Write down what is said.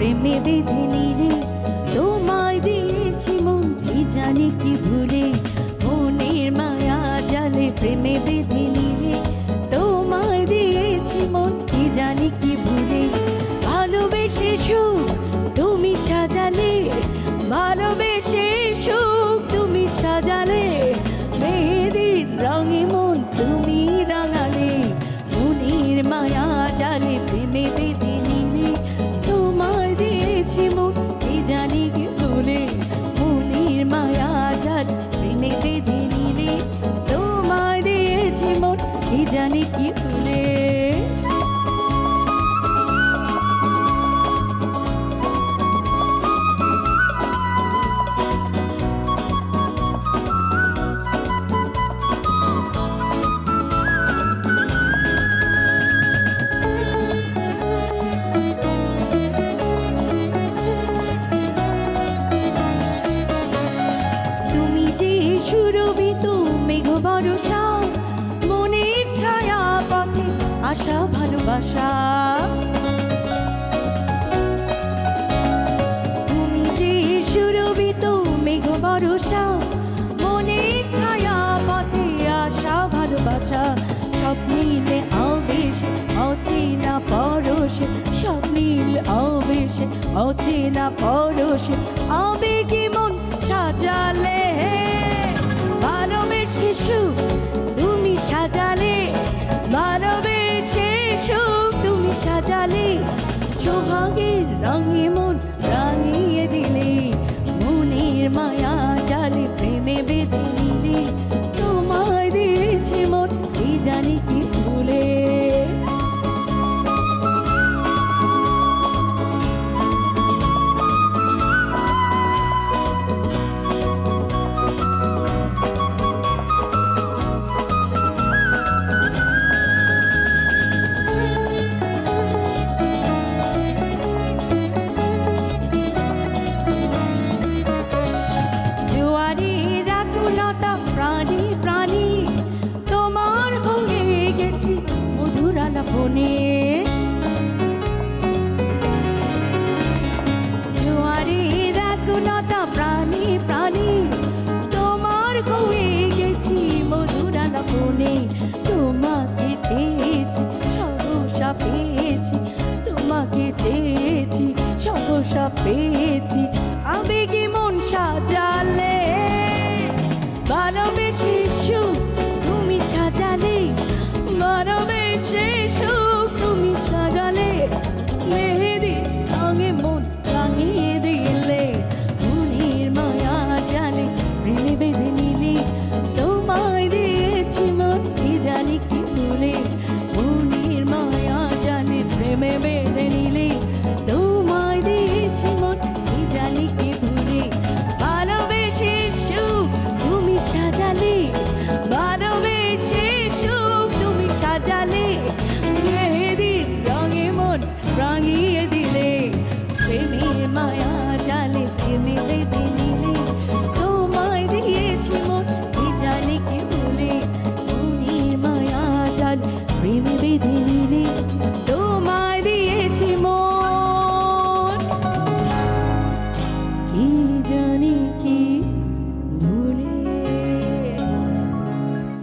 প্রেমে বেঁধে নিলে তোমায় দিয়েছি মন, কি জানি কি ভুলে? মনের মায়া জালে প্রেমে বেঁধে जाने की ভালোবাসা। তুমি যে সুরভিত ভরসা মনে ছায়া, পথে আসা ভালোবাসা। স্বপ্নিলে আবেশ অচেনা পরশে। স্বপ্নিল আবেশ অচেনা পরশে। আবেগে সোহাগের রঙে মধুরালা বনে জোয়ারি প্রাণী প্রাণী, তোমার হয়ে গেছি মধুরালা বনে। তোমাকে চেয়েছি সহসা পেয়েছি। তোমাকে চেয়েছি সহসা পেয়েছি। waiting.